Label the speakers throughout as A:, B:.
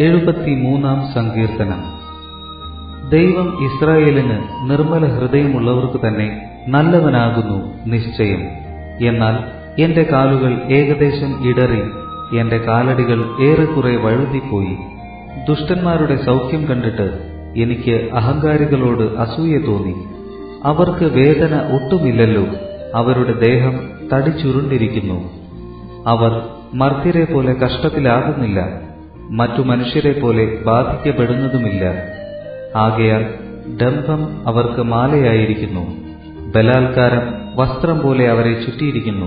A: എഴുപത്തിമൂന്നാം സങ്കീർത്തനം. ദൈവം ഇസ്രായേലിന് നിർമ്മല ഹൃദയമുള്ളവർക്ക് തന്നെ നല്ലവനാകുന്നു നിശ്ചയം. എന്നാൽ എന്റെ കാലുകൾ ഏകദേശം ഇടറി എന്റെ കാലടികൾ ഏറെക്കുറെ വഴുതിപ്പോയി. ദുഷ്ടന്മാരുടെ സൗഖ്യം കണ്ടിട്ട് എനിക്ക് അഹങ്കാരികളോട് അസൂയ തോന്നി. അവർക്ക് വേദന ഒട്ടുമില്ലല്ലോ അവരുടെ ദേഹം തടിച്ചുരുണ്ടിരിക്കുന്നു. അവർ മർത്യരെ പോലെ കഷ്ടത്തിലാകുന്നില്ല മറ്റു മനുഷ്യരെ പോലെ ബാധിക്കപ്പെടുന്നതുമില്ല. ആകയാൽ ഡംഭം അവർക്ക് മാലയായിരിക്കുന്നു. ബലാത്കാരം വസ്ത്രം പോലെ അവരെ ചുറ്റിയിരിക്കുന്നു.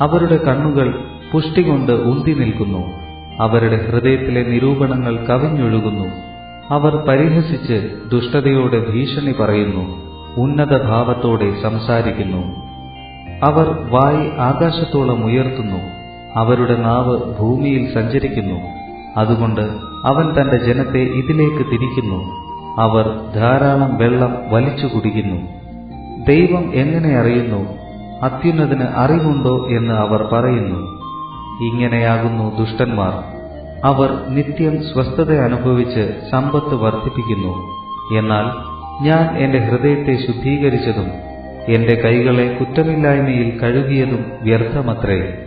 A: അവരുടെ കണ്ണുകൾ പുഷ്ടി കൊണ്ട് ഉന്തി നിൽക്കുന്നു. അവരുടെ ഹൃദയത്തിലെ നിരൂപണങ്ങൾ കവിഞ്ഞൊഴുകുന്നു. അവർ പരിഹസിച്ച് ദുഷ്ടതയോടെ ഭീഷണി പറയുന്നു. ഉന്നത ഭാവത്തോടെ സംസാരിക്കുന്നു. അവർ വായി ആകാശത്തോളം ഉയർത്തുന്നു. അവരുടെ നാവ് ഭൂമിയിൽ സഞ്ചരിക്കുന്നു. അതുകൊണ്ട് അവൻ തന്റെ ജനത്തെ ഇതിലേക്ക് തിരിക്കുന്നു. അവർ ധാരാളം വെള്ളം വലിച്ചു കുടിക്കുന്നു. ദൈവം എങ്ങനെ അറിയുന്നു? അത്യുന്നതിന് അറിവുണ്ടോ എന്ന് അവർ പറയുന്നു. ഇങ്ങനെയാകുന്നു ദുഷ്ടന്മാർ. അവർ നിത്യം സ്വസ്ഥത അനുഭവിച്ച് സമ്പത്ത് വർദ്ധിപ്പിക്കുന്നു. എന്നാൽ ഞാൻ എന്റെ ഹൃദയത്തെ ശുദ്ധീകരിച്ചതും എന്റെ കൈകളെ കുറ്റമില്ലായ്മയിൽ കഴുകിയതും വ്യർത്ഥമത്രേ.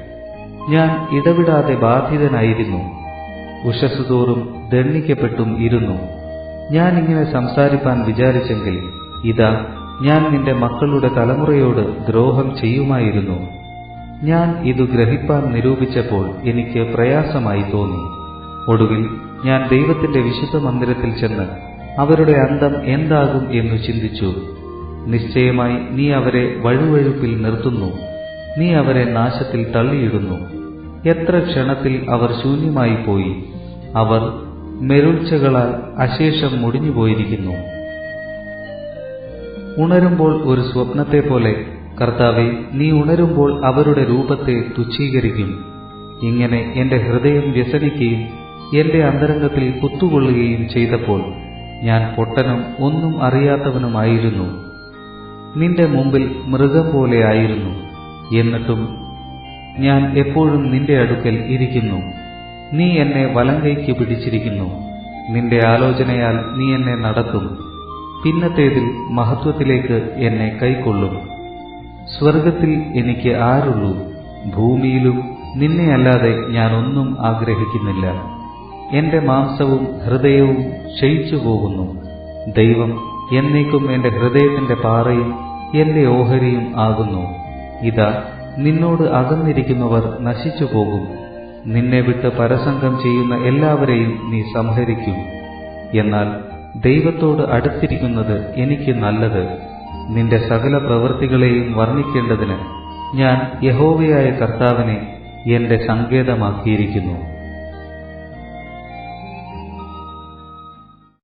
A: ഞാൻ ഇടവിടാതെ ബാധിതനായിരുന്നു. ഉഷസ്സുതോറും ദണ്ണിക്കപ്പെട്ടും ഇരുന്നു. ഞാൻ ഇങ്ങനെ സംസാരിപ്പാൻ വിചാരിച്ചെങ്കിൽ ഇതാ ഞാൻ നിന്റെ മക്കളുടെ തലമുറയോട് ദ്രോഹം ചെയ്യുമായിരുന്നു. ഞാൻ ഇത് ഗ്രഹിപ്പാൻ നിരൂപിച്ചപ്പോൾ എനിക്ക് പ്രയാസമായി തോന്നി. ഒടുവിൽ ഞാൻ ദൈവത്തിന്റെ വിശുദ്ധ മന്ദിരത്തിൽ ചെന്ന് അവരുടെ അന്തം എന്താകും എന്ന് ചിന്തിച്ചു. നിശ്ചയമായി നീ അവരെ വഴുവഴുപ്പിൽ നിർത്തുന്നു. നീ അവരെ നാശത്തിൽ തള്ളിയിടുന്നു. എത്ര ക്ഷണത്തിൽ അവർ ശൂന്യമായി പോയി അവർ മെരുൾച്ചകളാൽ അശേഷം മുടിഞ്ഞുപോയിരിക്കുന്നു. ഉണരുമ്പോൾ ഒരു സ്വപ്നത്തെ പോലെ കർത്താവെ നീ ഉണരുമ്പോൾ അവരുടെ രൂപത്തെ തുച്ഛീകരിക്കും. ഇങ്ങനെ എന്റെ ഹൃദയം വ്യസനിക്കുകയും എന്റെ അന്തരംഗത്തിൽ കുത്തുകൊള്ളുകയും ചെയ്തപ്പോൾ ഞാൻ പൊട്ടനും ഒന്നും അറിയാത്തവനുമായിരുന്നു. നിന്റെ മുമ്പിൽ മൃഗം പോലെയായിരുന്നു എന്നിട്ടും ഞാൻ എപ്പോഴും നിന്റെ അടുക്കൽ ഇരിക്കുന്നു. നീ എന്നെ വലങ്കൈക്ക് പിടിച്ചിരിക്കുന്നു. നിന്റെ ആലോചനയാൽ നീ എന്നെ നടത്തും. പിന്നത്തേതിൽ മഹത്വത്തിലേക്ക് എന്നെ കൈക്കൊള്ളും. സ്വർഗത്തിൽ എനിക്ക് ആരുള്ളൂ. ഭൂമിയിലും നിന്നെയല്ലാതെ ഞാനൊന്നും ആഗ്രഹിക്കുന്നില്ല. എന്റെ മാംസവും ഹൃദയവും ക്ഷയിച്ചു പോകുന്നു. ദൈവം എന്നേക്കും എന്റെ ഹൃദയത്തിന്റെ പാറയും എന്റെ ഓഹരിയും ആകുന്നു. ഇതാ നിന്നോട് അകന്നിരിക്കുന്നവർ നശിച്ചു പോകും നിന്നെ വിട്ട് പരസംഗം ചെയ്യുന്ന എല്ലാവരെയും നീ സംഹരിക്കും. എന്നാൽ ദൈവത്തോട് അടുത്തിരിക്കുന്നത് എനിക്ക് നല്ലത്. നിന്റെ സകല പ്രവൃത്തികളെയും വർണിക്കേണ്ടതിന് ഞാൻ യഹോവയായ കർത്താവിനെ എന്റെ സങ്കേതമാക്കിയിരിക്കുന്നു.